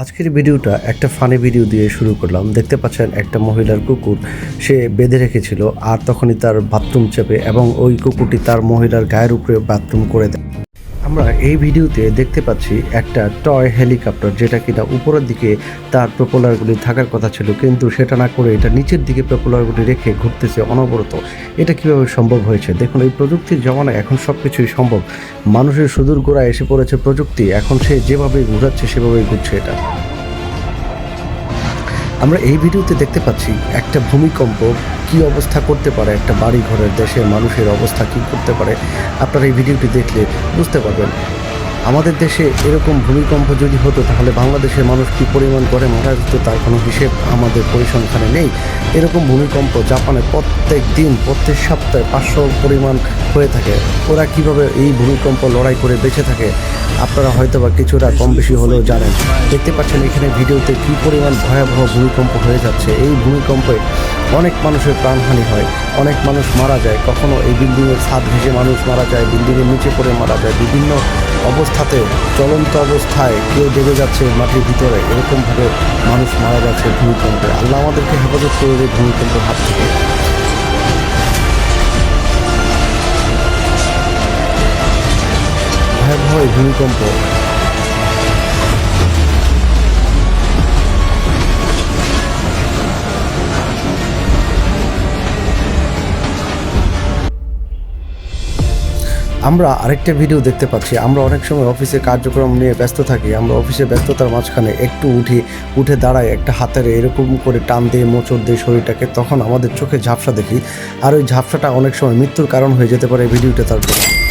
আজকের ভিডিওটা একটা ফানি ভিডিও দিয়ে শুরু করলাম। দেখতে পাচ্ছেন একটা মহিলার কুকুর, সে বেঁধে রেখেছিল আর তখনই তার বাথরুম চেপে এবং ওই কুকুরটি তার মহিলার গায়ের উপরে বাথরুম করে দেয়। আমরা এই ভিডিওতে দেখতে পাচ্ছি একটা টয় হেলিকপ্টার, যেটা কিনা উপরের দিকে তার প্রপোলারগুলি থাকার কথা ছিল, কিন্তু সেটা না করে এটা নিচের দিকে প্রপোলারগুলি রেখে ঘুরতেছে অনবরত। এটা কীভাবে সম্ভব হয়েছে? দেখুন, এই প্রযুক্তির জমানায় এখন সব কিছুই সম্ভব। মানুষের সুদূর গোড়ায় এসে পড়েছে প্রযুক্তি, এখন সে যেভাবে ঘুরাচ্ছে, সেভাবেই ঘুরছে এটা। আমরা এই ভিডিওতে দেখতে পাচ্ছি একটা ভূমিকম্প, কি অবস্থা করতে পারে একটা বাড়ি ঘরের দেশের মানুষের অবস্থা কি করতে পারে। আপনারা এই ভিডিওটি দেখলে বুঝতে পারবেন আমাদের দেশে এরকম ভূমিকম্প যদি হতো, তাহলে বাংলাদেশের মানুষ কী পরিমাণ করে মারা যেত তার কোনো হিসেব আমাদের পরিসংখ্যানে নেই। এরকম ভূমিকম্প জাপানে প্রত্যেক দিন, প্রত্যেক সপ্তাহে পাঁচশো পরিমাণ হয়ে থাকে। ওরা কীভাবে এই ভূমিকম্প লড়াই করে বেঁচে থাকে, আপনারা হয়তো বা কিছুটা কম বেশি হলেও জানেন। দেখতে পাচ্ছেন এখানে ভিডিওতে কী পরিমাণ ভয়াবহ ভূমিকম্প হয়ে যাচ্ছে। এই ভূমিকম্পে অনেক মানুষের প্রাণহানি হয়, অনেক মানুষ মারা যায়। কখনো এই বিল্ডিংয়ের ছাদ ভেসে মানুষ মারা যায়, বিল্ডিংয়ের নিচে পড়ে মারা যায়। বিভিন্ন অবস্থাতে চলন্ত অবস্থায় কেউ ডেবে যাচ্ছে মাটির ভিতরে। এরকমভাবে মানুষ মারা যাচ্ছে ভূমিকম্পে। আল্লাহ আমাদেরকে হেফাজত করে ভূমিকম্পের হাত থেকে। ভয়াবহ ভূমিকম্প আমরা আরেকটা ভিডিও দেখতে পাচ্ছি। আমরা অনেক সময় অফিসে কার্যক্রম নিয়ে ব্যস্ত থাকি। আমরা অফিসে ব্যস্ততার মাঝখানে একটু উঠি, উঠে দাঁড়াই, একটা হাতের এরকম করে টান দিয়ে, মোচড় দিয়ে শরীরটাকে, তখন আমাদের চোখে ঝাপসা দেখি। আর ওই ঝাপসাটা অনেক সময় মৃত্যুর কারণ হয়ে যেতে পারে ভিডিওটা তার জন্য।